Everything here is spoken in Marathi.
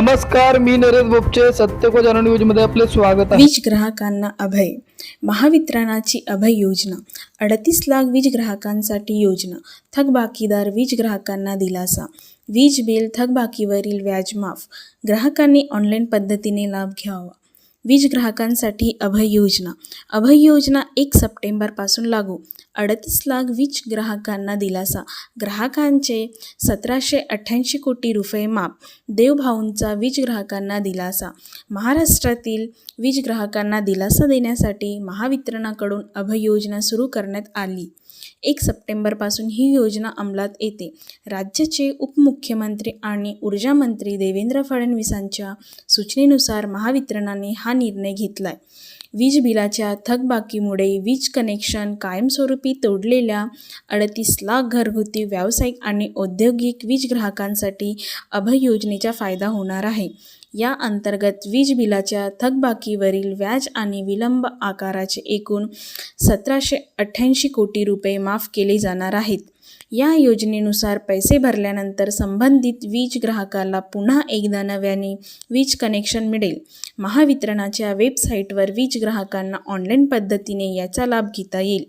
नमस्कार मी नरेश बोपचे सत्य जाणून न्यूजमध्ये आपले स्वागत आहे. वीज ग्राहकांना अभय. महावितरणाची अभय योजना. अडतीस लाख वीज ग्राहकांसाठी योजना. थकबाकीदार वीज ग्राहकांना दिलासा. वीज बिल थकबाकीवरील व्याज माफ. ग्राहकांनी ऑनलाईन पद्धतीने लाभ घ्यावा. वीज ग्राहकांसाठी अभय योजना. अभय योजना एक सप्टेंबरपासून लागू. अडतीस लाख वीज ग्राहकांना दिलासा. ग्राहकांचे सतराशे अठ्ठ्याऐंशी कोटी रुपये माप देवभाऊंचा वीज ग्राहकांना दिलासा. महाराष्ट्रातील वीज ग्राहकांना दिलासा देण्यासाठी महावितरणाकडून अभय योजना सुरू करण्यात आली. एक सप्टेंबरपासून ही योजना अंमलात येते. राज्याचे उपमुख्यमंत्री आणि ऊर्जामंत्री देवेंद्र फडणवीसांच्या सूचनेनुसार महावितरणाने हा निर्णय घेतला आहे वीज बिलाच्या थकबाकीमुळे वीज कनेक्शन कायमस्वरूपी तोडलेल्या अडतीस लाख घरगुती व्यावसायिक आणि औद्योगिक वीज ग्राहकांसाठी अभय योजनेचा फायदा होणार आहे. या अंतर्गत वीज बिलाच्या थकबाकीवरील व्याज आणि विलंब आकाराचे एकूण सतराशे अठ्ठ्याऐंशी कोटी रुपये माफ केले जाणार आहेत. या योजनेनुसार पैसे भरल्यानंतर संबंधित वीज ग्राहकाला पुन्हा एकदा नव्याने वीज कनेक्शन मिळेल. महावितरणाच्या वेबसाईटवर वीज ग्राहकांना ऑनलाईन पद्धतीने याचा लाभ घेता येईल.